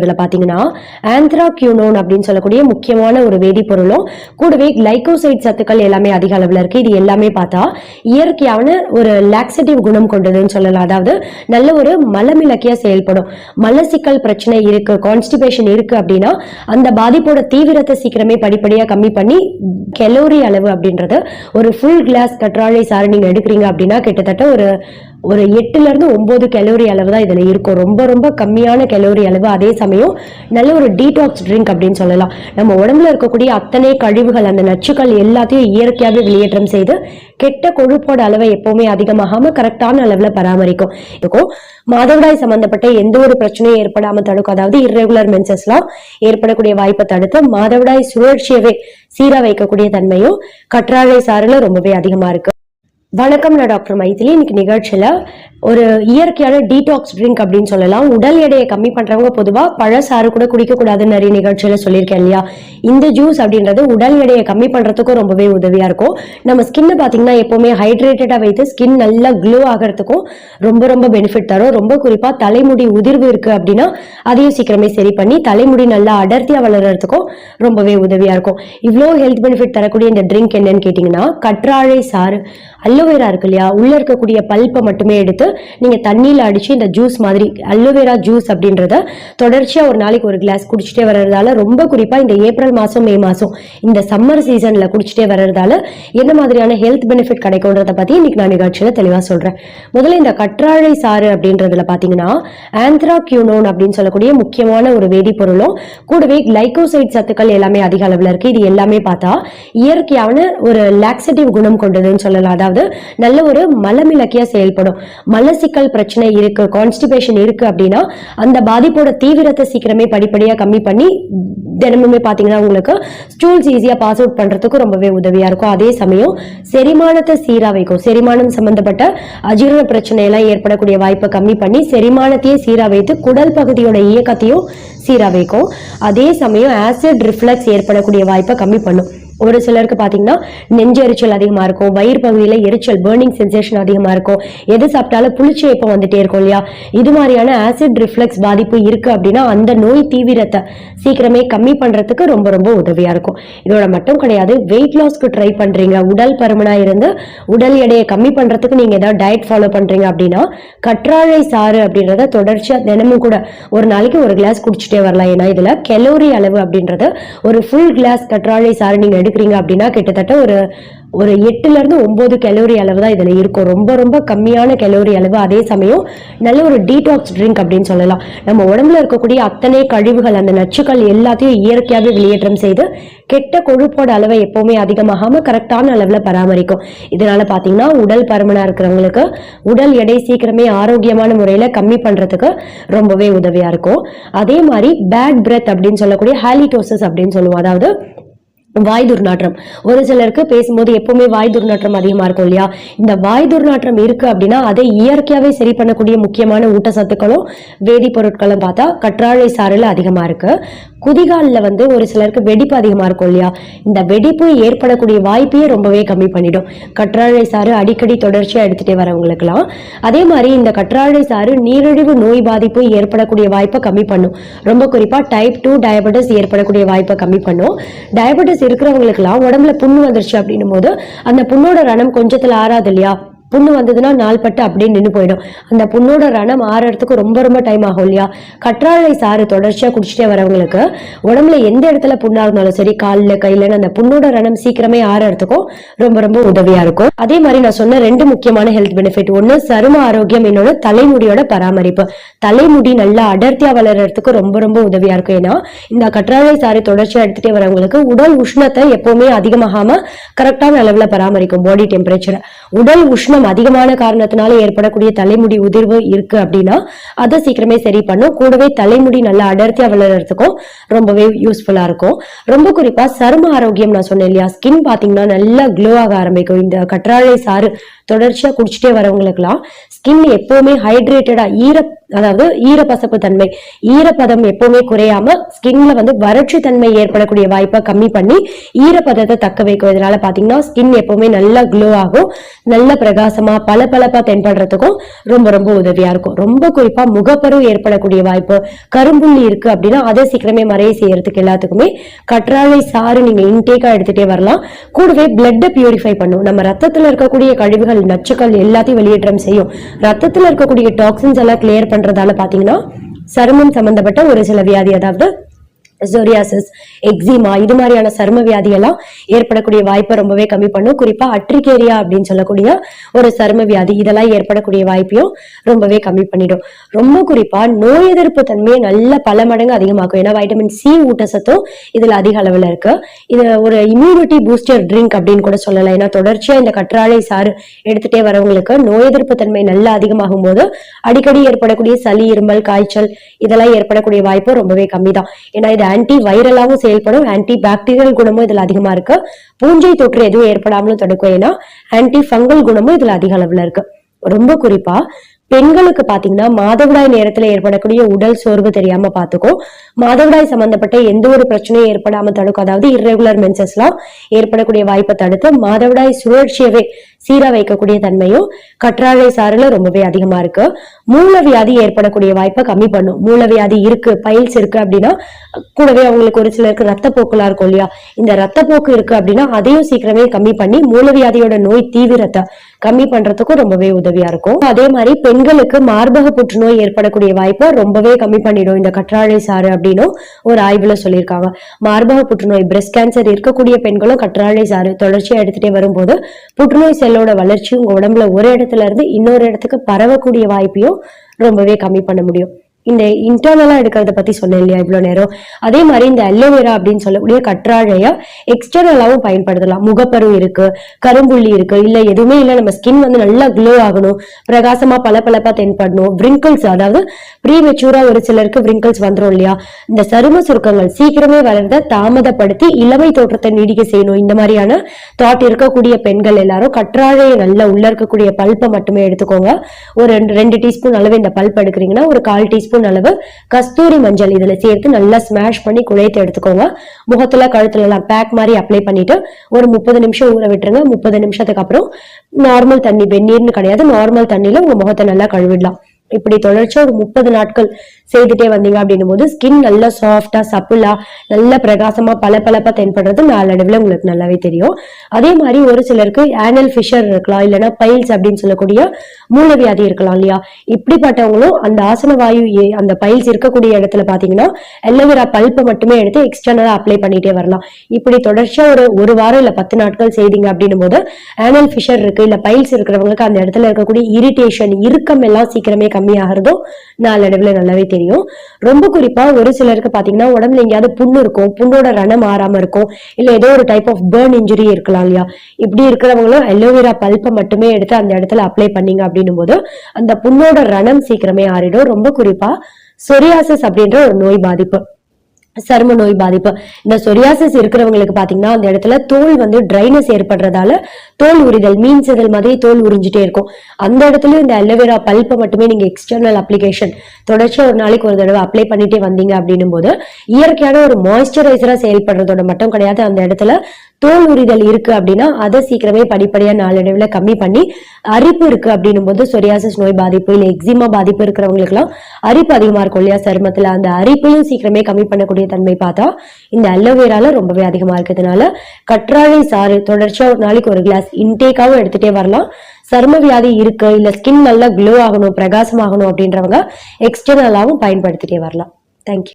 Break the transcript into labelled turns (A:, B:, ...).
A: இதுல பாத்தீங்கன்னா ஆந்த்ராக்யூனோன் அப்படின்னு சொல்லக்கூடிய முக்கியமான ஒரு வேதிப்பொருளும் கூடவே கிளைகோசைட் சத்துக்கள் எல்லாமே அதிக அளவுல இருக்கு. இது எல்லாமே பார்த்தா இயற்கையான ஒரு லாக்ஸேட்டிவ் குணம் கொண்டதுன்னு சொல்லலாம். அதாவது நல்ல ஒரு மலமிளக்கியா செயல்படும். மலசிக்கல் பிரச்சனை இருக்கு கான்ஸ்டிபேஷன் இருக்கு அப்படின்னா அந்த பாதிப்போட தீவிரத்தை சீக்கிரமே படிப்படியா கம்மி பண்ணி கெலோரி அளவு அப்படின்றது ஒரு ஃபுல் கிளாஸ் கற்றாழை சாறு நீங்க எடுக்கிறீங்க அப்படின்னா கிட்டத்தட்ட ஒரு ஒரு எட்டுல இருந்து ஒன்பது கெலோரி அளவு தான் இதுல இருக்கும். ரொம்ப ரொம்ப கம்மியான கெலோரி அளவு. அதே சமயம் நல்ல ஒரு டீடாக்ஸ் ட்ரிங்க் அப்படின்னு சொல்லலாம். நம்ம உடம்புல இருக்கக்கூடிய அத்தனை கழிவுகள் அந்த நச்சுக்கள் எல்லாத்தையும் இயற்கையாகவே வெளியேற்றம் செய்து கெட்ட கொழுப்போட அளவை எப்பவுமே அதிகமாகாம கரெக்டான அளவுல பராமரிக்கும். இருக்கும் மாதவிடாய் சம்பந்தப்பட்ட எந்த ஒரு பிரச்சனையும் ஏற்படாம தடுக்கும். அதாவது இர்ரெகுலர் மென்சஸ்லாம் ஏற்படக்கூடிய வாய்ப்பை தடுத்து மாதவிடாய் சுழற்சியவே சீரா வைக்கக்கூடிய தன்மையும் கற்றாழை சாறுல ரொம்பவே அதிகமா இருக்கு. வணக்கம் நான் டாக்டர் மைதிலி. இன்னைக்கு நிகழ்ச்சியில் ஒரு இயற்கையான டீடாக்ஸ் ட்ரிங்க் அப்படின்னு சொல்லலாம். உடல் எடையை கம்மி பண்ணுறவங்க பொதுவாக பழசாறு கூட குடிக்கக்கூடாதுன்னு நிறைய நிகழ்ச்சியில் சொல்லியிருக்கேன் இல்லையா? இந்த ஜூஸ் அப்படின்றது உடல் எடையை கம்மி பண்ணுறதுக்கும் ரொம்பவே உதவியாக இருக்கும். நம்ம ஸ்கின்னை பார்த்தீங்கன்னா எப்போவுமே ஹைட்ரேட்டடாக வைத்து ஸ்கின் நல்லா க்ளோ ஆகிறதுக்கும் ரொம்ப ரொம்ப பெனிஃபிட் தரும். ரொம்ப குறிப்பாக தலைமுடி உதிர்வு இருக்கு அப்படின்னா அதையும் சீக்கிரமே சரி பண்ணி தலைமுடி நல்லா அடர்த்தியா வளர்றதுக்கும் ரொம்பவே உதவியாக இருக்கும். இவ்வளோ ஹெல்த் பெனிஃபிட் தரக்கூடிய இந்த ட்ரிங்க் என்னன்னு கேட்டிங்கன்னா கற்றாழை சாறு. அலோவேரா இருக்கு இல்லையா? உள்ள இருக்கக்கூடிய பல்ப்பை மட்டுமே எடுத்து நீங்க தண்ணியில அடிச்சு இந்த ஜூஸ் மாதிரி அலோவேரா ஜூஸ் அப்படின்றத தொடர்ச்சியா ஒரு நாளைக்கு ஒரு கிளாஸ் குடிச்சிட்டே வர்றதால ரொம்ப குறிப்பா இந்த ஏப்ரல் மாசம் மே மாசம் இந்த சம்மர் சீசன்ல குடிச்சிட்டே வர்றதால என்ன மாதிரியான ஹெல்த் பெனிஃபிட் கிடைக்கும்ன்றத பத்தி இன்னைக்கு நான் நிகழ்ச்சியில தெளிவா சொல்றேன். முதல்ல இந்த கற்றாழை சாறு அப்படின்றதுல பாத்தீங்கன்னா ஆந்த்ராக்யூனோன் அப்படின்னு சொல்லக்கூடிய முக்கியமான ஒரு வேதிப்பொருளும் கூடவே கிளைகோசைட் சத்துக்கள் எல்லாமே அதிக அளவுல இருக்கு. இது எல்லாமே பார்த்தா இயற்கையான ஒரு லாக்ஸேட்டிவ் குணம் கொண்டதுன்னு சொல்லலாம். அதாவது நல்ல ஒரு மலமிளக்கியா செயல்படும். மலசிக்கல் பிரச்சனை இருக்கு கான்ஸ்டிபேஷன் இருக்கு அப்படின்னா அந்த பாதிப்போட தீவிரத்தை சீக்கிரமே படிப்படியா கம்மி பண்ணி தினமுமே பாத்தீங்கன்னா உங்களுக்கு ஸ்டூல்ஸ் ஈஸியா பாஸ் அவுட் பண்றதுக்கு ரொம்பவே உதவியா இருக்கும். அதே சமயம் செரிமானத்தை சீரா வைக்கும். செரிமானம் சம்மந்தப்பட்ட அஜீரண பிரச்சனை எல்லாம் ஏற்படக்கூடிய வாய்ப்பை கம்மி பண்ணி செரிமானத்தையே சீரா வைத்து குடல் பகுதியோட இயக்கத்தையும் சீரா வைக்கும். அதே சமயம் ஆசிட் ரிஃப்ளக்ஸ் ஏற்படக்கூடிய வாய்ப்பை கம்மி பண்ணும். ஒரு சிலருக்கு பார்த்தீங்கன்னா நெஞ்செரிச்சல் எரிச்சல் இருக்கும் வயிறு பகுதியில் எரிச்சல் பேர்னிங் சென்சேஷன் அதிகமாக இருக்கும். எது சாப்பிட்டாலும் புளிச்சு இப்போ வந்துட்டே இருக்கும் இல்லையா? இது மாதிரியான ஆசிட் ரிஃப்ளெக்ஸ் பாதிப்பு இருக்கு அப்படின்னா அந்த நோய் தீவிரத்தை சீக்கிரமே கம்மி பண்ணுறதுக்கு ரொம்ப ரொம்ப உதவியாக இருக்கும். இதோட மட்டும் கிடையாது வெயிட் லாஸ்க்கு ட்ரை பண்ணுறீங்க உடல் பருமனா இருந்து உடல் எடையை கம்மி பண்ணுறதுக்கு நீங்கள் ஏதாவது டயட் ஃபாலோ பண்றீங்க அப்படின்னா கற்றாழை சாறு அப்படின்றத தொடர்ச்சியாக தினமும் கூட ஒரு நாளைக்கு ஒரு கிளாஸ் குடிச்சிட்டே வரலாம். ஏன்னா இதில் கெலோரி அளவு அப்படின்றது ஒரு ஃபுல் கிளாஸ் கற்றாழை சாறு நீங்கள் எடுக்கிறீங்க அப்படின்னா கிட்டத்தட்ட ஒரு ஒரு எட்டுல இருந்து ஒன்பது கெலோரி அளவு தான் இதுல இருக்கும். ரொம்ப ரொம்ப கம்மியான கெலோரி அளவு. அதே சமயம் நல்ல ஒரு டீடாக்ஸ் ட்ரிங்க் அப்படின்னு சொல்லலாம். நம்ம உடம்புல இருக்கக்கூடிய அத்தனை கழிவுகள் அந்த நச்சுக்கள் எல்லாத்தையும் இயற்கையாகவே வெளியேற்றம் செய்து கெட்ட கொழுப்போட அளவை எப்பவுமே அதிகமாகாம கரெக்டான அளவுல பராமரிக்கும். இதனால பாத்தீங்கன்னா உடல் பருமனா இருக்கிறவங்களுக்கு உடல் எடை சீக்கிரமே ஆரோக்கியமான முறையில கம்மி பண்றதுக்கு ரொம்பவே உதவியா இருக்கும். அதே மாதிரி பேட் பிரெத் அப்படின்னு சொல்லக்கூடிய ஹாலிடோசஸ் அப்படின்னு சொல்லுவோம். அதாவது வாய் துர்நாற்றம். ஒரு சிலருக்கு பேசும்போது எப்பவுமே வாய் துர்நாற்றம் அதிகமா இருக்கும் இல்லையா? இந்த வாய் துர்நாற்றம் இருக்கு அப்படின்னா அதை இயற்கையாவே சரி பண்ணக்கூடிய முக்கியமான ஊட்டச்சத்துக்களும் வேதிப்பொருட்களும் பார்த்தா கற்றாழை சாறுல அதிகமா இருக்கு. குதிகாலில் வந்து ஒரு சிலருக்கு வெடிப்பு அதிகமா இருக்கும் இல்லையா? இந்த வெடிப்பு ஏற்படக்கூடிய வாய்ப்பையே ரொம்பவே கம்மி பண்ணிடும். கற்றாழை சாறு அடிக்கடி தொடர்ச்சியா எடுத்துட்டே வரவங்களுக்குலாம் அதே மாதிரி இந்த கற்றாழை சாறு நீரிழிவு நோய் பாதிப்பு ஏற்படக்கூடிய வாய்ப்பை கம்மி பண்ணும். ரொம்ப குறிப்பா டைப் டூ டயபெட்டிஸ் ஏற்படக்கூடிய வாய்ப்பை கம்மி பண்ணும். டயபெட்டிஸ் இருக்கிறவங்களுக்குலாம் உடம்புல புண்ணு வந்துருச்சு அப்படின்னும் போது அந்த புண்ணோட ரணம் கொஞ்சத்துல ஆறாது இல்லையா? புண்ணு வந்ததுன்னா நாள்பட்டு அப்படியே நின்று போயிடும். அந்த புண்ணோட ரணம் ஆறுறதுக்கு ரொம்ப ரொம்ப டைம் ஆகும் இல்லையா? கற்றாழை சாறு தொடர்ச்சியா குடிச்சிட்டே வரவங்களுக்கு உடம்புல எந்த இடத்துல புண்ணா இருந்தாலும் சரி காலில் கையிலன்னு அந்த புண்ணோட ரணம் சீக்கிரமே ஆறுறதுக்கும் ரொம்ப ரொம்ப உதவியா இருக்கும். அதே மாதிரி நான் சொன்ன ரெண்டு முக்கியமான ஹெல்த் பெனிஃபிட் ஒன்று சரும ஆரோக்கியம். இன்னொன்று தலைமுடியோட பராமரிப்பு. தலைமுடி நல்லா அடர்த்தியா வளர்றதுக்கு ரொம்ப ரொம்ப உதவியா இருக்கும். ஏன்னா இந்த கற்றாழை சாறு தொடர்ச்சியா எடுத்துட்டே வரவங்களுக்கு உடல் உஷ்ணத்தை எப்பவுமே அதிகமாகாம கரெக்டான அளவுல பராமரிக்கும். பாடி டெம்பரேச்சரை உடல் உஷ்ணம் அதிகமான காரணத்தினால ஏற்படக்கூடிய தலைமுடி உதிர்வு இருக்கு அப்படின்னா அதை சீக்கிரமே சரி பண்ணும். கூடவே தலைமுடி நல்லா அடர்த்தியா வளர்றதுக்கும் ரொம்பவே யூஸ்ஃபுல்லா இருக்கும். ரொம்ப குறிப்பா சரும ஆரோக்கியம் நான் சொன்னேன் இல்லையா? ஸ்கின் பாத்தீங்கன்னா நல்லா க்ளோ ஆக ஆரம்பிக்கும். இந்த கற்றாழை சாறு தொடர்ச்சியா குடிச்சிட்டே வரவங்களுக்குலாம் ஸ்கின் எப்பவுமே ஹைட்ரேட்டடா ஈர அதாவது ஈரப்பசப்பு தன்மை ஈரப்பதம் எப்பவுமே குறையாம ஸ்கின்ல வந்து வறட்சி தன்மை ஏற்படக்கூடிய வாய்ப்பை கம்மி பண்ணி ஈரப்பதத்தை தக்க வைக்கும். இதனால பாத்தீங்கன்னா ஸ்கின் எப்பவுமே நல்லா க்ளோ ஆகும். நல்ல பிரகாசமா பல பளபளப்பா தென்படுறதுக்கும் ரொம்ப ரொம்ப உதவியா இருக்கும். ரொம்ப குறிப்பா முகப்பரு ஏற்படக்கூடிய வாய்ப்பு. கரும்புள்ளி இருக்கு அப்படின்னா அதை சீக்கிரமே மறைய செய்யறதுக்கு எல்லாத்துக்குமே கற்றாழை சாறு நீங்க இன்டேக்கா எடுத்துட்டே வரலாம். கூடவே பிளட்டை பியூரிஃபை பண்ணும். நம்ம ரத்தத்துல இருக்கக்கூடிய கழிவுகள் நச்சுக்கள் எல்லாத்தையும் வெளியேற்றம் செய்யும். ரத்தத்தில் இருக்கக்கூடிய டாக்ஸின்ஸ் எல்லாம் கிளியர் பண்றதால பாத்தீங்கன்னா சருமம் சம்மந்தப்பட்ட ஒரு சில வியாதி அதாவது ஜோரியாசிஸ் எக்ஸிமா இது மாதிரியான சரும வியாதி எல்லாம் ஏற்படக்கூடிய வாய்ப்பை ரொம்பவே கம்மி பண்ணும். குறிப்பா அட்ரிகேரியா அப்படின்னு சொல்லக்கூடிய ஒரு சரும வியாதி இதெல்லாம் ஏற்படக்கூடிய வாய்ப்பையும் ரொம்பவே கம்மி பண்ணிடும். ரொம்ப குறிப்பா நோய் எதிர்ப்பு தன்மையை நல்ல பல மடங்கு அதிகமாக்கும். ஏன்னா வைட்டமின் சி ஊட்டச்சத்தும் இதுல அதிக அளவுல இருக்கு. இது ஒரு இம்யூனிட்டி பூஸ்டர் ட்ரிங்க் அப்படின்னு கூட சொல்லலாம். ஏன்னா தொடர்ச்சியா இந்த கற்றாழை சாறு எடுத்துட்டே வரவங்களுக்கு நோய் எதிர்ப்பு தன்மை நல்லா அதிகமாகும் போது அடிக்கடி ஏற்படக்கூடிய சளி இருமல் காய்ச்சல் இதெல்லாம் ஏற்படக்கூடிய வாய்ப்பு ரொம்பவே கம்மி தான் ஏன்னா இது ஆன்டி வைரலாகவும் செயல்படும் ஆன்டி பாக்டீரியல் குணமும் இதுல அதிகமா இருக்கு. பூஞ்சை தொற்று எதுவும் ஏற்படாமலும் தடுக்கும் ஏன்னா ஆன்டி ஃபங்கல் குணமும் இதுல அதிக அளவுல இருக்கு. ரொம்ப குறிப்பா பெண்களுக்கு பாத்தீங்கன்னா மாதவிடாய் நேரத்துல ஏற்படக்கூடிய உடல் சோர்வு தெரியாம பாத்துக்கும் மாதவிடாய் சம்பந்தப்பட்ட எந்த ஒரு பிரச்சனையும் ஏற்படாம தடுக்கும். அதாவது இர்ரெகுலர் மென்சஸ் எல்லாம் ஏற்படக்கூடிய வாய்ப்பை தடுத்து மாதவிடாய் சுழற்சியவே சீரா வைக்கக்கூடிய தன்மையும் கற்றாழை சாறுல ரொம்பவே அதிகமா இருக்கு. மூலவியாதி ஏற்படக்கூடிய வாய்ப்பை கம்மி பண்ணும். மூலவியாதி இருக்கு பைல்ஸ் இருக்கு அப்படின்னா கூடவே அவங்களுக்கு ஒரு சிலருக்கு ரத்தப்போக்குலாம் இருக்கும் இல்லையா? இந்த ரத்தப்போக்கு இருக்கு அப்படின்னா அதையும் சீக்கிரமே கம்மி பண்ணி மூலவியாதியோட நோய் தீவிரத்தை கம்மி பண்றதுக்கும் ரொம்பவே உதவியா இருக்கும். அதே மாதிரி பெண்களுக்கு மார்பக புற்றுநோய் ஏற்படக்கூடிய வாய்ப்பை ரொம்பவே கம்மி பண்ணிடும். இந்த கற்றாழை சாறு அப்படின்னும் ஒரு ஆய்வுல சொல்லியிருக்காங்க. மார்பக புற்றுநோய் பிரஸ்ட் கேன்சர் இருக்கக்கூடிய பெண்களும் கற்றாழை சாறு தொடர்ச்சியா எடுத்துட்டே வரும்போது புற்றுநோய் செல்லோட வளர்ச்சி உங்க உடம்புல ஒரு இடத்துல இருந்து இன்னொரு இடத்துக்கு பரவக்கூடிய வாய்ப்பையும் ரொம்பவே கம்மி பண்ண முடியும். இந்த இன்டர்னலாக எடுக்கிறத பத்தி சொன்னேன் இல்லையா இவ்வளோ நேரம்? அதே மாதிரி இந்த அலோவேரா அப்படின்னு சொல்லக்கூடிய கற்றாழைய எக்ஸ்டர்னலாகவும் பயன்படுத்தலாம். முகப்பரு இருக்கு கரும்புள்ளி இருக்கு இல்லை எதுவுமே இல்லை நம்ம ஸ்கின் வந்து நல்லா க்ளோ ஆகணும். பிரகாசமா பளபளப்பா தென்படணும் விரிங்கிள்ஸ் அதாவது ப்ரீ மெச்சூராக ஒரு சிலருக்கு விரிங்கிள்ஸ் வந்துரும் இல்லையா? இந்த சரும சுருக்கங்கள் சீக்கிரமே வளர்ந்த தாமதப்படுத்தி இளமை தோற்றத்தை நீடிக்க செய்யணும். இந்த மாதிரியான தாட் இருக்கக்கூடிய பெண்கள் எல்லாரும் கற்றாழையை நல்லா உள்ள இருக்கக்கூடிய பல்ப்பை மட்டுமே எடுத்துக்கோங்க. ஒரு ரெண்டு ரெண்டு டீஸ்பூன் அளவு இந்த பல்ப் எடுக்கிறீங்கன்னா ஒரு கால் டீஸ்பூன் அளவு கஸ்தூரி மஞ்சள் இதுல சேர்த்து நல்லா ஸ்மாஷ் பண்ணி குழைத்து எடுத்துக்கோங்க. முகத்துல கழுத்துல எல்லாம் பேக் மாதிரி அப்ளை பண்ணிட்டு ஒரு முப்பது நிமிஷம் ஊற விட்டுருங்க. முப்பது நிமிஷத்துக்கு அப்புறம் நார்மல் தண்ணி வெந்நீர்னு கிடையாது. நார்மல் தண்ணியில உங்க முகத்தை நல்லா கழுவிடலாம். இப்படி தொடர்ச்சியா ஒரு முப்பது நாட்கள் செய்துட்டே வந்தீங்க அப்படின்னும் போது ஸ்கின் நல்லா சாஃப்டா சப்புலா நல்ல பிரகாசமா பளபளப்பா தென்படுறது நாளடைவில் உங்களுக்கு நல்லாவே தெரியும். அதே மாதிரி ஒரு சிலருக்கு ஆனல் ஃபிஷர் இருக்கலாம் இல்லைன்னா பைல்ஸ் அப்படின்னு சொல்லக்கூடிய மூலவியாதி இருக்கலாம் இல்லையா? இப்படிப்பட்டவங்களும் அந்த ஆசன வாயு அந்த பைல்ஸ் இருக்கக்கூடிய இடத்துல பாத்தீங்கன்னா எல்லோவேரா பல்ப்பை மட்டுமே எடுத்து எக்ஸ்டர்னலா அப்ளை பண்ணிட்டே வரலாம். இப்படி தொடர்ச்சியா ஒரு ஒரு வாரம் இல்ல பத்து நாட்கள் செய்தீங்க அப்படின்னும் போது ஆனல் ஃபிஷர் இருக்கு இல்ல பைல்ஸ் இருக்கிறவங்களுக்கு அந்த இடத்துல இருக்கக்கூடிய இரிட்டேஷன் இறுக்கம் எல்லாம் சீக்கிரமே கம்மியாகிறதும் நாளடைவுல நல்லாவே தெரியும். ரொம்ப குறிப்பா ஒரு சிலருக்கு பாத்தீங்கன்னா உடம்புல எங்கேயாவது புண்ணு இருக்கும் புண்ணோட ரணம் மாறாம இருக்கும் இல்ல ஏதோ ஒரு டைப் ஆஃப் பேர்ன் இன்ஜுரி இருக்கலாம் இல்லையா? இப்படி இருக்கிறவங்களும் அலோவேரா பல்ப்பை மட்டுமே எடுத்து அந்த இடத்துல அப்ளை பண்ணீங்க அப்படின்னும் போது அந்த புண்ணோட ரணம் சீக்கிரமே ஆறிடும். ரொம்ப குறிப்பா சொரியாசிஸ் அப்படின்ற ஒரு நோய் பாதிப்பு. சரும நோய் பாதிப்பு. இந்த சொரியாசிஸ் இருக்கிறவங்களுக்கு பாத்தீங்கன்னா அந்த இடத்துல தோல் வந்து ட்ரைனஸ் ஏற்படுறதால தோல் உரிதல் மீன் செதல் மாதிரி தோல் உறிஞ்சிட்டே இருக்கும். அந்த இடத்துல இந்த அலோவேரா பல்ப்பை மட்டுமே நீங்க எக்ஸ்டர்னல் அப்ளிகேஷன் தொடர்ச்சியா ஒரு நாளைக்கு ஒரு தடவை அப்ளை பண்ணிட்டே வந்தீங்க அப்படின்னும் போது இயற்கையான ஒரு மாய்ஸ்சரைசரா செயல்படுறதோட மட்டும் கிடையாது. அந்த இடத்துல தோல் உரிதல் இருக்கு அப்படின்னா அதை சீக்கிரமே படிப்படியா நாளடைவுல கம்மி பண்ணி அரிப்பு இருக்கு அப்படின்னும் போது சொரியாசிஸ் நோய் பாதிப்பு இல்ல எக்ஸிமா பாதிப்பு இருக்கிறவங்களுக்கு எல்லாம் அரிப்பு அதிகமா இருக்கும் இல்லையா? சருமத்துல அந்த அரிப்பையும் சீக்கிரமே கம்மி பண்ணக்கூடிய தன்மை பார்த்தா இந்த அலோவேரால ரொம்பவே அதிகமா இருக்கிறதுனால கற்றாழை சாறு தொடர்ச்சியா ஒரு நாளைக்கு ஒரு கிளாஸ் இன்டேக்காவும் எடுத்துட்டே வரலாம். சரும வியாதி இருக்கு இல்ல ஸ்கின் நல்லா க்ளோ ஆகணும் பிரகாசமாகணும் அப்படின்றவங்க எக்ஸ்டர்னலாவும் பயன்படுத்திட்டே வரலாம். தேங்க்யூ